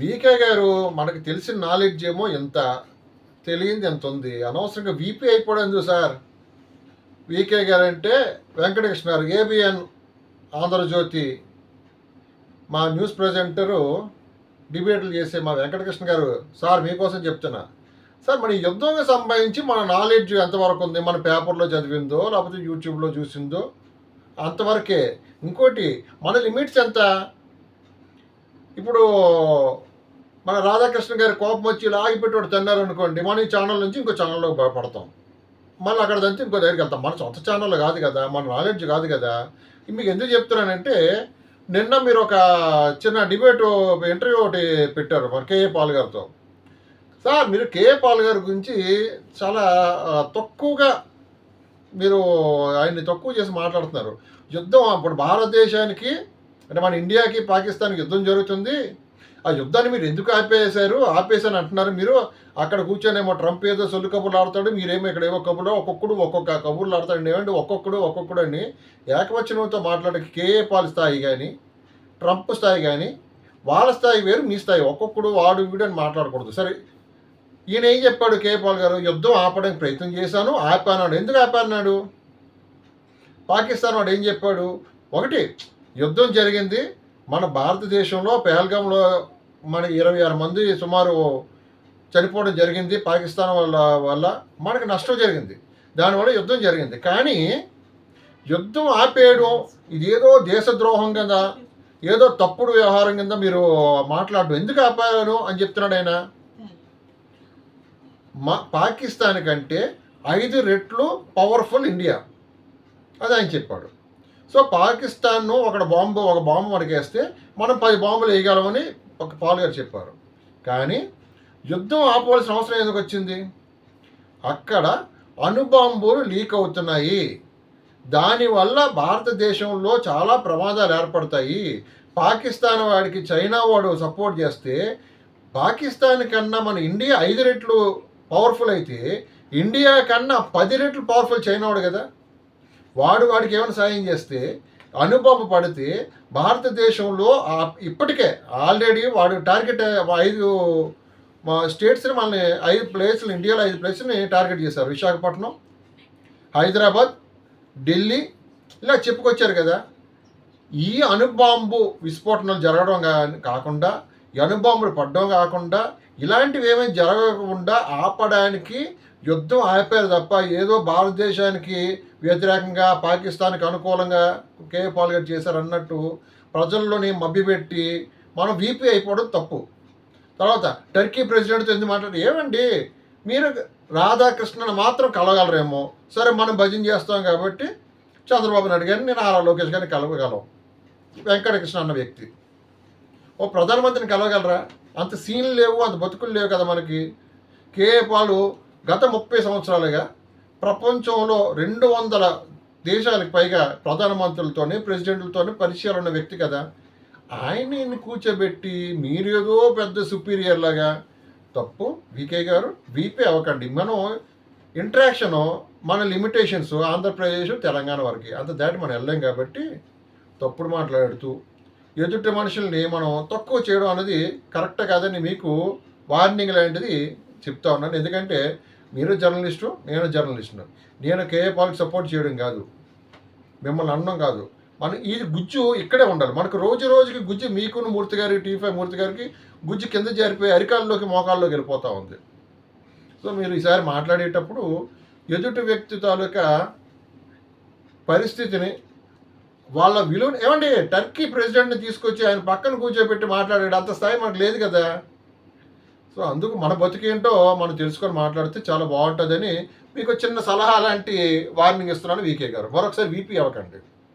వీకే గారు మనకు తెలిసిన నాలెడ్జ్ ఏమో ఎంత? తెలియంది ఎంత ఉంది? అనవసరంగా వీపీ అయిపోవడం సార్? వీకే గారు అంటే వెంకటకృష్ణ గారు ఏబిఎన్ ఆంధ్రజ్యోతి. మా న్యూస్ ప్రజెంటరు డిబేట్లు చేసే మా వెంకటకృష్ణ గారు సార్ మీకోసం చెప్తున్నా. సార్ మన ఈ యుద్ధంకి సంబంధించి మన నాలెడ్జ్ ఎంతవరకు ఉంది? మన పేపర్లో చదివిందో లేకపోతే యూట్యూబ్లో చూసిందో? అంతవరకే. ఇంకోటి మన లిమిట్స్ ఎంత? ఇప్పుడు మన రాధాకృష్ణ గారి కోపం వచ్చి ఇలా ఆగిపెట్టి తిన్నారు అనుకోండి మనం ఈ ఛానల్ నుంచి ఇంకో ఛానల్లో పడతాం మళ్ళీ అక్కడ దంచి ఇంకో దగ్గరికి వెళ్తాం. మన సొంత ఛానల్ కాదు కదా మన నాలెడ్జ్ కాదు కదా. మీకు ఎందుకు చెప్తున్నానంటే నిన్న మీరు ఒక చిన్న డిబేట్ ఇంటర్వ్యూ ఒకటి పెట్టారు మన కేఏ పాల్ గారితో. సార్ మీరు కేఏ పాల్ గారి గురించి చాలా తక్కువగా మీరు ఆయన్ని తక్కువ చేసి మాట్లాడుతున్నారు. యుద్ధం అప్పుడు భారతదేశానికి అంటే మన ఇండియాకి పాకిస్తాన్కి యుద్ధం జరుగుతుంది. ఆ యుద్ధాన్ని మీరు ఎందుకు ఆపేశారు? ఆపేశాను అంటున్నారు మీరు. అక్కడ కూర్చొనేమో ట్రంప్ ఏదో సొల్లు కబుర్లు ఆడతాడు మీరేమో ఇక్కడ ఏమో కబుర్లు ఒక్కొక్కడు ఒక్కొక్క కబుర్లు ఆడతాడు ఏమంటే ఒక్కొక్కడు ఒక్కొక్కడు అని ఏకవచనంతో మాట్లాడే కేఏ పాల్ స్థాయి కానీ ట్రంప్ స్థాయి కానీ వాళ్ళ స్థాయి వేరు మీ స్థాయి ఒక్కొక్కడు వాడు వీడు అని మాట్లాడకూడదు. సరే ఈయన ఏం చెప్పాడు కే పాల్ గారు? యుద్ధం ఆపడానికి ప్రయత్నం చేశాను ఆపానాడు. ఎందుకు ఆపాన్నాడు పాకిస్తాన్ వాడు ఏం చెప్పాడు? ఒకటి యుద్ధం జరిగింది మన భారతదేశంలో పెహల్గాంలో మన ఇరవై ఆరు మంది సుమారు చనిపోవడం జరిగింది పాకిస్తాన్ వల్ల వల్ల. మనకు నష్టం జరిగింది. దానివల్ల యుద్ధం జరిగింది. కానీ యుద్ధం ఆపేయడం ఇదేదో దేశద్రోహం కింద ఏదో తప్పుడు వ్యవహారం కింద మీరు మాట్లాడడం ఎందుకు ఆపారు అని చెప్తున్నాడు ఆయన. మా పాకిస్తాన్ కంటే ఐదు రెట్లు పవర్ఫుల్ ఇండియా అది ఆయన చెప్పాడు. సో పాకిస్తాన్ను ఒక బాంబు ఒక బాంబు మనకేస్తే మనం పది బాంబులు వేయగలమని ఒక పాల్ గారు చెప్పారు. కానీ యుద్ధం ఆపవలసిన అవసరం ఎందుకు వచ్చింది? అక్కడ అణుబాంబులు లీక్ అవుతున్నాయి. దానివల్ల భారతదేశంలో చాలా ప్రమాదాలు ఏర్పడతాయి. పాకిస్తాన్ వాడికి చైనా వాడు సపోర్ట్ చేస్తే పాకిస్తాన్ కన్నా మన ఇండియా ఐదు రెట్లు పవర్ఫుల్ అయితే ఇండియా కన్నా పది రెట్లు పవర్ఫుల్ చైనా వాడు కదా. వాడు వాడికి ఏమైనా సాయం చేస్తే అనుభవం పడితే భారతదేశంలో ఇప్పటికే ఆల్రెడీ వాడు టార్గెట్ ఐదు మా స్టేట్స్ని మనల్ని ఐదు ప్లేసులు ఇండియాలో ఐదు ప్లేసులని టార్గెట్ చేశారు. విశాఖపట్నం హైదరాబాద్ ఢిల్లీ ఇలా చెప్పుకొచ్చారు కదా. ఈ అణుబాంబు విస్ఫోటనలు జరగడం కాకుండా ఈ అణుబాంబులు పడడం కాకుండా ఇలాంటివి ఏమైనా జరగకుండా ఆపడానికి యుద్ధం ఆపారు తప్ప ఏదో భారతదేశానికి వ్యతిరేకంగా పాకిస్తాన్కి అనుకూలంగా కే పాల్ గారు చేశారన్నట్టు ప్రజల్లోని మభ్యపెట్టి మనం వీపీ అయిపోవడం తప్పు. తర్వాత టర్కీ ప్రెసిడెంట్తో ఎందుకు మాట్లాడి ఏమండి? మీరు రాధాకృష్ణను మాత్రం కలగలరేమో సరే మనం భజన చేస్తాం కాబట్టి చంద్రబాబు నాయుడు గారిని నేను ఆరా లోకేష్ గారిని కలవగలం. వెంకటకృష్ణ అన్న వ్యక్తి. ఓ ప్రధానమంత్రిని కలవగలరా? అంత సీన్లు లేవు అంత బతుకులు లేవు కదా మనకి. కేఏ పాలు గత ముప్పై సంవత్సరాలుగా ప్రపంచంలో రెండు వందల దేశాలకు పైగా ప్రధానమంత్రులతోనే ప్రెసిడెంట్లతోనే పరిచయాలు ఉన్న వ్యక్తి కదా. ఆయన్ని కూర్చోబెట్టి మీరేదో పెద్ద సుపీరియర్ లాగా తప్పు వికే గారు వీపే అవ్వకండి. మనం ఇంట్రాక్షను మన లిమిటేషన్స్ ఆంధ్రప్రదేశ్ తెలంగాణ వరకు అంత దాటి మనం వెళ్ళాం కాబట్టి తప్పుడు మాట్లాడుతూ ఎదుటి మనుషుల్ని మనం తక్కువ చేయడం అనేది కరెక్ట్ కాదని మీకు వార్నింగ్ లాంటిది చెప్తా ఉన్నాను. ఎందుకంటే మీరు జర్నలిస్టు నేను జర్నలిస్టును. నేను కేఏ పాల్కి సపోర్ట్ చేయడం కాదు. మిమ్మల్ని అనడం కాదు. మనం ఈ గుజ్జు ఇక్కడే ఉండాలి. మనకు రోజు రోజుకి గుజ్జు మీకును మూర్తి గారికి టీ ఫైవ్ మూర్తి గారికి గుజ్జు కింద జారిపోయి అరికాల్లోకి మోకాల్లోకి వెళ్ళిపోతూ ఉంది. సో మీరు ఈసారి మాట్లాడేటప్పుడు ఎదుటి వ్యక్తి తాలూకా పరిస్థితిని వాళ్ళ విలువ ఏమండి టర్కీ ప్రెసిడెంట్ని తీసుకొచ్చి ఆయన పక్కన కూర్చోబెట్టి మాట్లాడాడు. అంత స్థాయి మనకు లేదు కదా. సో అందుకు మన బతికేంటో మనం తెలుసుకొని మాట్లాడితే చాలా బాగుంటుందని మీకు చిన్న సలహా లాంటి వార్నింగ్ ఇస్తున్నాను వీకే గారు. మరొకసారి వీపీ అవ్వకండి.